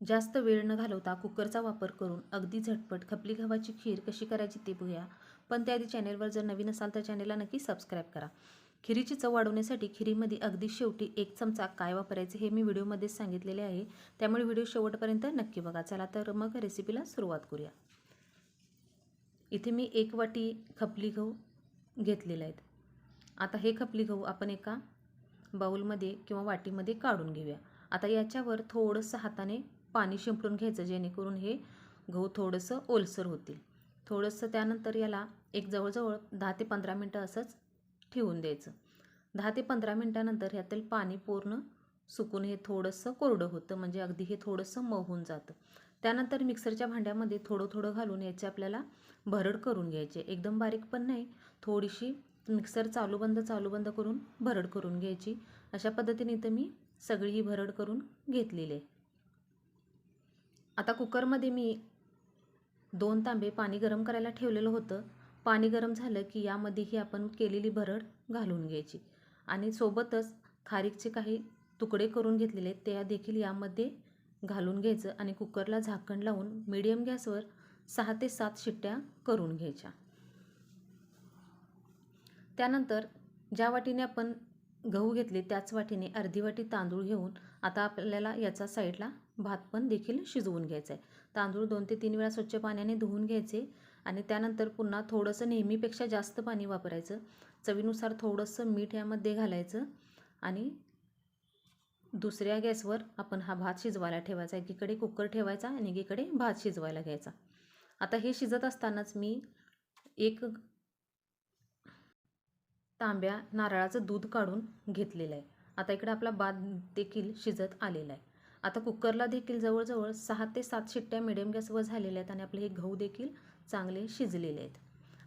जास्त वेळ न घालवता कुकरचा वापर करून अगदी झटपट खपली गव्हाची खीर कशी करायची ते बघूया. पण त्याआधी चॅनेलवर जर नवीन असाल तर चॅनेलला नक्की सबस्क्राईब करा. खिरीची चव वाढवण्यासाठी खिरीमध्ये अगदी शेवटी एक चमचा काय वापरायचे हे मी व्हिडिओमध्येच सांगितलेले आहे. त्यामुळे व्हिडिओ शेवटपर्यंत नक्की बघा. चला तर मग रेसिपीला सुरुवात करूया. इथे मी एक वाटी खपली गहू घेतलेले आहेत. आता हे खपली गहू आपण एका बाऊलमध्ये किंवा वाटीमध्ये काढून घेऊया. आता याच्यावर थोडंसं हाताने पाणी शिंपडून घ्यायचं जेणेकरून हे गहू थोडंसं ओलसर होतील. थोडंसं त्यानंतर याला एक जवळजवळ दहा ते पंधरा मिनटं असंच ठेवून द्यायचं. दहा ते पंधरा मिनटानंतर ह्यातील पाणी पूर्ण सुकून हे थोडंसं कोरडं होतं म्हणजे अगदी हे थोडंसं मऊ होऊन जातं. त्यानंतर मिक्सरच्या भांड्यामध्ये थोडं थोडं घालून याचे आपल्याला भरड करून घ्यायचे. एकदम बारीक पण नाही थोडीशी मिक्सर चालू बंद चालू बंद करून भरड करून घ्यायची. अशा पद्धतीने इथं मी सगळी ही भरड करून घेतलेली आहे. आता कुकरमध्ये मी दोन तांबे पाणी गरम करायला ठेवलेलं होतं. पाणी गरम झालं की यामध्ये ही आपण केलेली भरड घालून घ्यायची. आणि सोबतच खारीकचे काही तुकडे करून घेतलेले त्या देखील यामध्ये घालून घ्यायचं आणि कुकरला झाकण लावून मीडियम गॅसवर सहा ते सात शिट्ट्या करून घ्यायच्या. त्यानंतर ज्या वाटीने आपण गहू घेतले त्याच वाटीने अर्धी वाटी तांदूळ घेऊन आता आपल्याला याचा साईडला भात पण देखील शिजवून घ्यायचा आहे. तांदूळ दोन ते तीन वेळा स्वच्छ पाण्याने धुवून घ्यायचे आणि त्यानंतर पुन्हा थोडंसं नेहमीपेक्षा जास्त पाणी वापरायचं. चवीनुसार थोडंसं मीठ यामध्ये घालायचं आणि दुसऱ्या गॅसवर आपण हा भात शिजवायला ठेवायचा. एकीकडे कुकर ठेवायचा आणि एकीकडे भात शिजवायला घ्यायचा. आता हे शिजत असतानाच मी एक तांब्या नारळाचं दूध काढून घेतलेलं आहे. आता इकडे आपला बाद देखील शिजत आलेला आहे. आता कुकरला देखील जवळजवळ सहा ते सात शिट्ट्या मिडियम गॅसवर झालेल्या आहेत आणि आपले हे गहू देखील चांगले शिजलेले आहेत.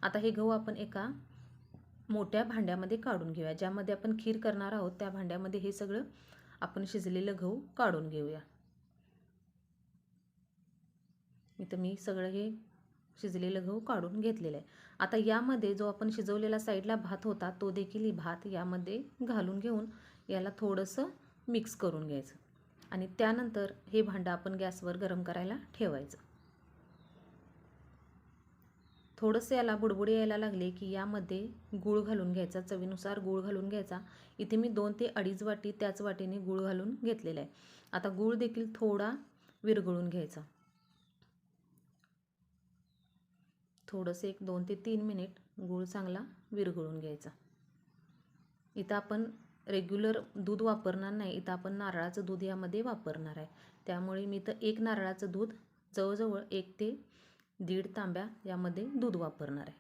आता हे गहू आपण एका मोठ्या भांड्यामध्ये काढून घेऊया. ज्यामध्ये आपण खीर करणार आहोत त्या भांड्यामध्ये हे सगळं आपण शिजलेलं गहू काढून घेऊया. इथं मी सगळं हे शिजलेलं गहू काढून घेतलेलं आहे. आता यामध्ये जो आपण शिजवलेला साईडला भात होता तो देखील ही भात यामध्ये घालून घेऊन याला थोडंसं मिक्स करून घ्यायचं. आणि त्यानंतर हे भांडं आपण गॅसवर गरम करायला ठेवायचं. थोडंसं याला बुडबुडी यायला लागले की यामध्ये गूळ घालून घ्यायचा चवीनुसार गूळ घालून घ्यायचा. इथे मी दोन ते अडीच वाटी त्याच वाटीने गूळ घालून घेतलेला आहे. आता गूळ देखील थोडा विरघळून घ्यायचा. थोडंसं एक दोन ते तीन मिनिट गूळ चांगला विरघळून घ्यायचा. इथं आपण रेग्युलर दूध वापरणार नाही इथं आपण नारळाचं दूध यामध्ये वापरणार आहे. त्यामुळे मी इथं एक नारळाचं दूध जवळजवळ एक ते दीड तांब्या यामध्ये दूध वापरणार आहे.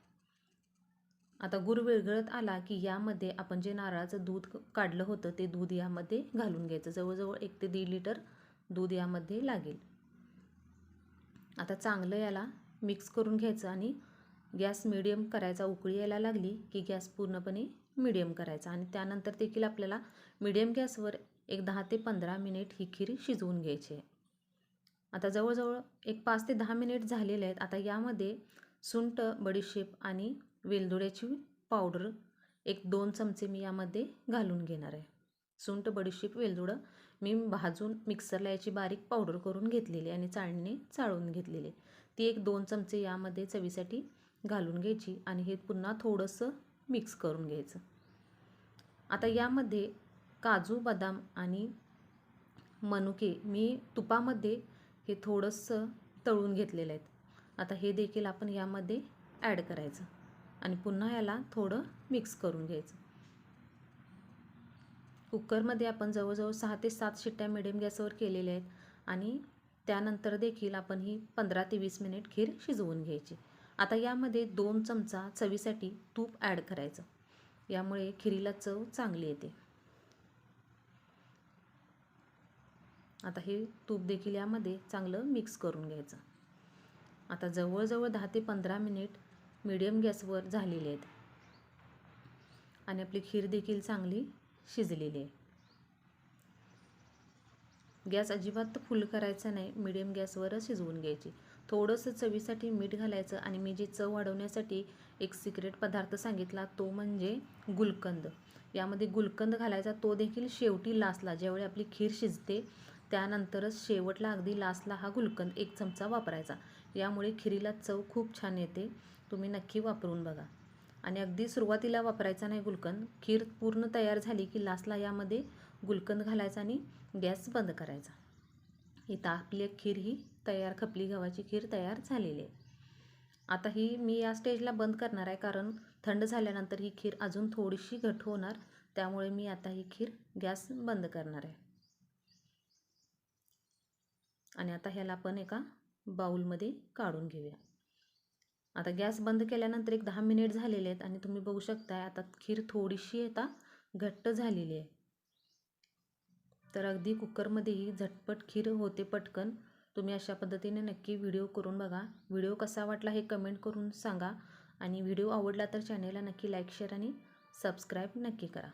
आता गुळ विरघळत आला की यामध्ये आपण जे नारळाचं दूध काढलं होतं ते दूध यामध्ये घालून घ्यायचं. जवळजवळ एक ते दीड लिटर दूध यामध्ये लागेल. आता चांगलं याला मिक्स करून घ्यायचं आणि गॅस मिडियम करायचा उकळी यायला लागली की गॅस पूर्णपणे मिडियम करायचा. आणि त्यानंतर देखील आपल्याला मिडियम गॅसवर एक दहा ते पंधरा मिनिट ही खीर शिजवून घ्यायची आहे. आता जवळजवळ एक पाच ते दहा मिनिट झालेले आहेत. आता यामध्ये सुंट बडीशेप आणि वेलदोड्याची पावडर एक दोन चमचे मी यामध्ये घालून घेणार आहे. सुंट बडीशेप वेलदोडं मी भाजून मिक्सरला याची बारीक पावडर करून घेतलेली आणि चाळणीने चाळून घेतलेली ती एक दोन चमचे यामध्ये चवीसाठी घालून घ्यायची आणि हे पुन्हा थोडंसं मिक्स करून घ्यायचं. आता यामध्ये काजू बदाम आणि मनुके मी तुपामध्ये हे थोडंसं तळून घेतलेलं आहेत. आता हे देखील आपण यामध्ये ॲड करायचं आणि पुन्हा याला थोडं मिक्स करून घ्यायचं. कुकरमध्ये आपण जवळजवळ सहा ते सात शिट्ट्या मिडियम गॅसवर केलेल्या आहेत आणि त्यानंतर देखील आपण ही पंधरा ते वीस मिनिट खीर शिजवून घ्यायची. आता यामध्ये दोन चमचा चवीसाठी तूप ॲड करायचं. यामुळे खिरीला चव चांगली येते. आता हे तूप देखील यामध्ये चांगलं मिक्स करून घ्यायचं. आता जवळजवळ दहा ते पंधरा मिनिट मिडियम गॅसवर झालेले आहेत. आणि आपली खीर देखील चांगली शिजलेली आहे. गॅस अजिबात फुल करायचा नाही. मिडियम गॅसवरच शिजवून घ्यायची. थोडंसं चवीसाठी मीठ घालायचं आणि मी जी चव वाढवण्यासाठी एक सिक्रेट पदार्थ सांगितला तो म्हणजे गुलकंद. यामध्ये गुलकंद घालायचा तो देखील शेवटी लासला. ज्यावेळी आपली खीर शिजते त्यानंतरच शेवटला अगदी लासला हा गुलकंद एक चमचा वापरायचा. यामुळे खिरीला चव खूप छान येते. तुम्ही नक्की वापरून बघा. आणि अगदी सुरुवातीला वापरायचा नाही गुलकंद. खीर पूर्ण तयार झाली की लासला यामध्ये गुलकंद घालायचा आणि गॅस बंद करायचा. इथं आपली खीर ही तयार खपली गव्हाची खीर तयार झालेली आहे. आता ही मी या स्टेजला बंद करणार आहे कारण थंड झाल्यानंतर ही खीर अजून थोडीशी घट होणार त्यामुळे मी आता ही खीर गॅस बंद करणार आहे. आणि आता ह्याला आपण एका बाऊलमध्ये काढून घेऊया. आता गॅस बंद केल्यानंतर एक दहा मिनिट झालेले आहेत आणि तुम्ही बघू शकताय आता खीर थोडीशी आता घट्ट झालेली आहे. तर अगदी कुकरमध्येही झटपट खीर होते पटकन. तुम्ही अशा पद्धतीने नक्की व्हिडिओ करून बघा. व्हिडिओ कसा वाटला हे कमेंट करून सांगा. आणि व्हिडिओ आवडला तर चॅनेलला नक्की लाईक शेअर आणि सबस्क्राईब नक्की करा.